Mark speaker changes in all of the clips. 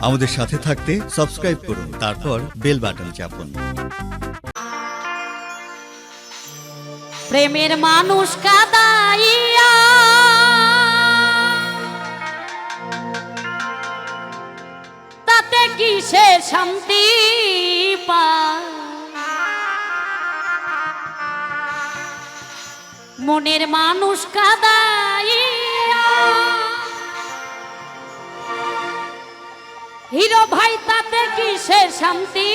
Speaker 1: আমাদের সাথে থাকতে সাবস্ক্রাইব করুন, তারপর বেল বাটন চাপুন।
Speaker 2: প্রেমের মানুষ কাদাইয়া, তাতে কি সে শান্তি মনের মানুষ কাদাইয়া হিরো ভাই, তাতে কি সে শান্তি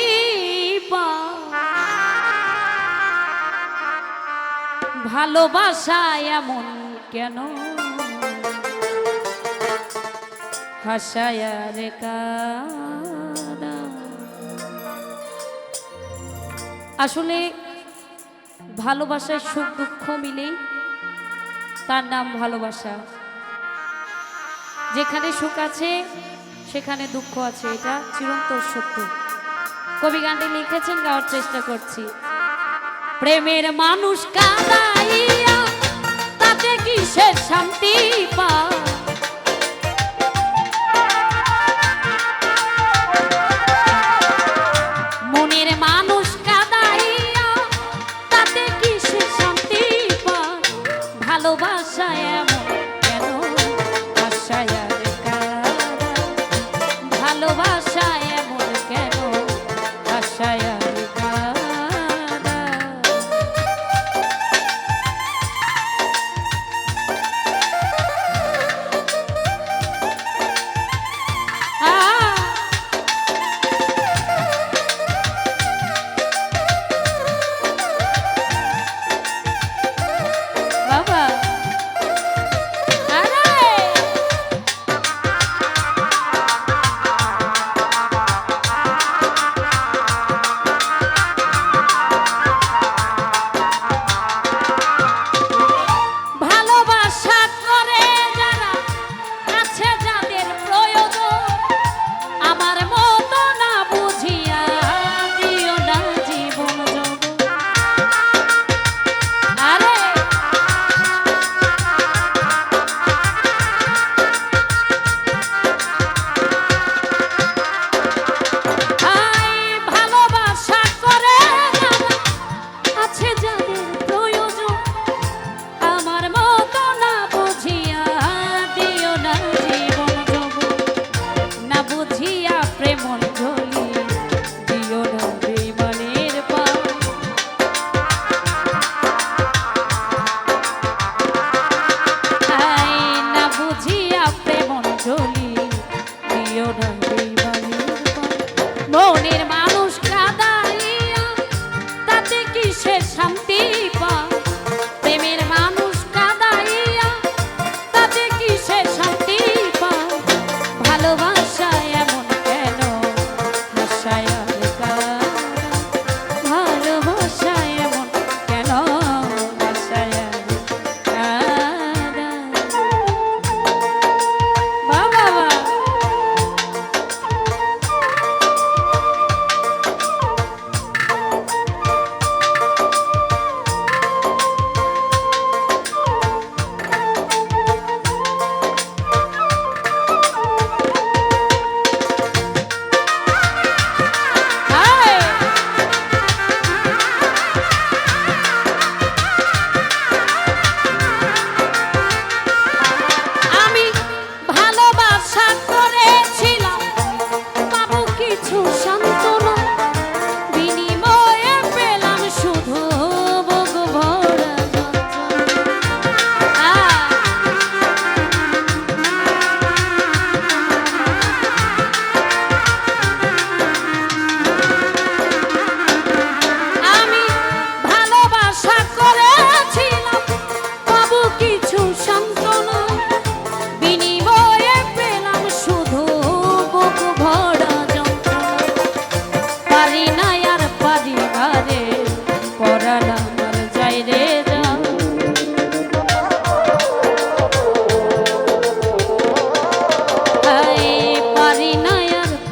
Speaker 2: ভালোবাসা এমন কেন? হাসায়ার কাদা। আসলে ভালোবাসায় সুখ দুঃখ মিলেই তার নাম ভালোবাসা। যেখানে সুখ আছে সেখানে দুঃখ আছে, এটা চিরন্তর সত্য। কবি গানটি লিখেছেন, গাওয়ার চেষ্টা করছি। প্রেমের মানুষ কাদাইয়া, তাতে কিসের শান্তি পা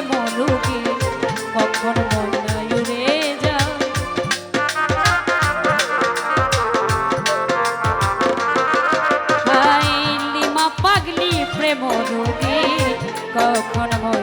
Speaker 2: সরকার কখন মনে কখন মনে